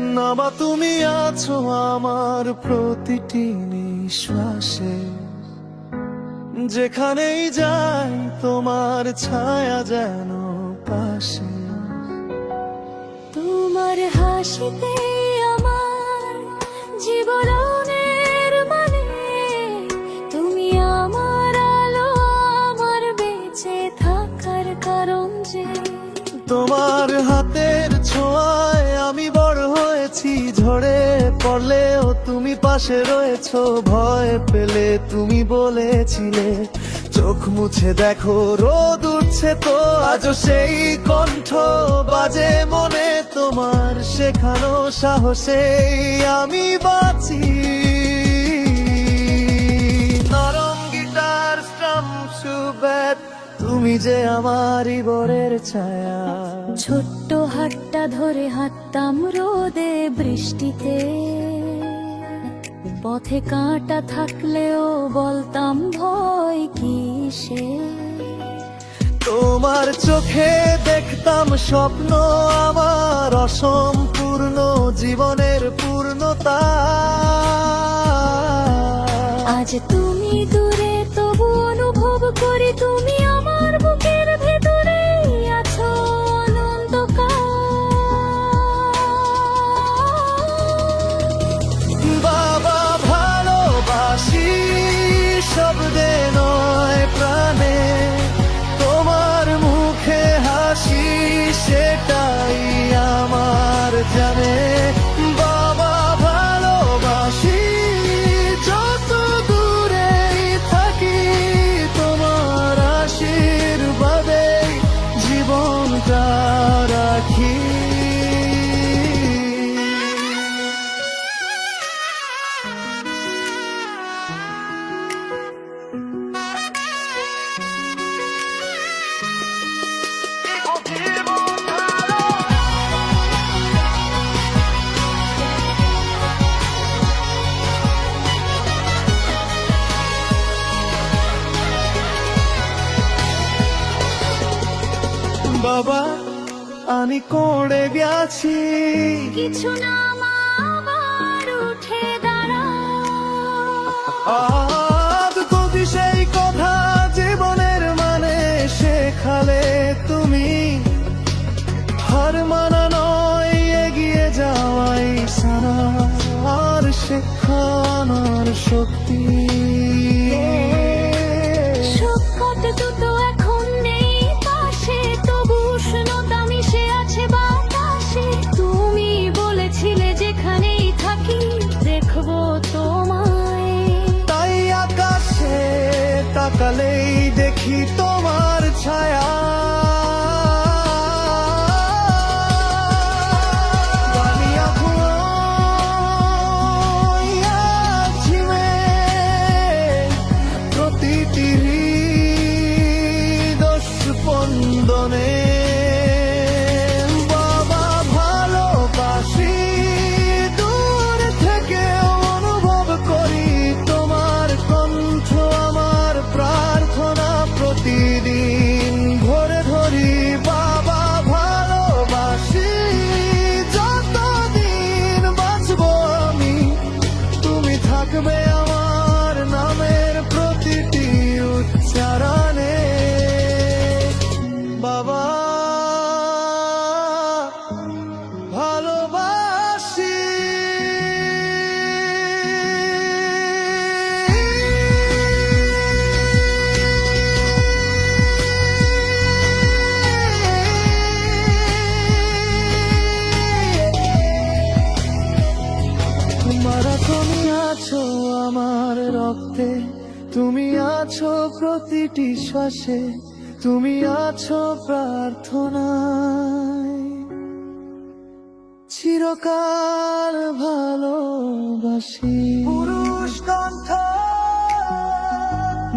বাবা তুমি আছো আমার প্রতিটি নিঃশ্বাসে। যেখানেই যাই, তোমার ছায়া যেন পাশে। তোমার হাসিতে আমার জীবনের হয়েছি ঝড়ে পড়লেও তুমি পাশে রয়েছো, ভয় পেলে তুমি বলেছিলে, চোখ মুছে দেখো, রোদ উঠছে তো আজ সেই কণ্ঠ বাজে মনে তোমার শেখানো সাহসে আমি বাঁচি। সুবেদ তুমি যে আমার বরের ছায়া। ছোট্ট হাতটা ধরে হাঁটতাম রোদে বৃষ্টিতে। পথে কাঁটা থাকলেও বলতাম ভয় কিসে? তোমার চোখে দেখতাম স্বপ্ন আমার অসম্পূর্ণ জীবনের পূর্ণতা। আজ তুমি দূরে তবু অনুভব করি তুমি আমার সেটাই আমার জানে। বাবা আমি কোড়ে গেছি। কিছু না মা আবার উঠে দাঁড়া আজ যদি সেই কথা জীবনের মানে শেখালে তুমি হার মানা নয় এগিয়ে যাওয়াই সারা। আর শেখানোর শক্তি তাকালেই দেখি তোমার ছায়া। প্রতিটি দশ স্পন্দনে। আছো আমার রক্তে তুমি আছো প্রতিটি শ্বাসে তুমি আছো প্রার্থনায়। চিরকাল ভালোবাসি। পুরুষ কণ্ঠ।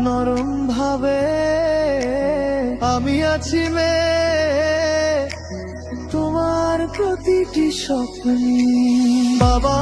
নরম ভাবে আমি আছি মে তোমার প্রতিটি স্বপ্নে। বাবা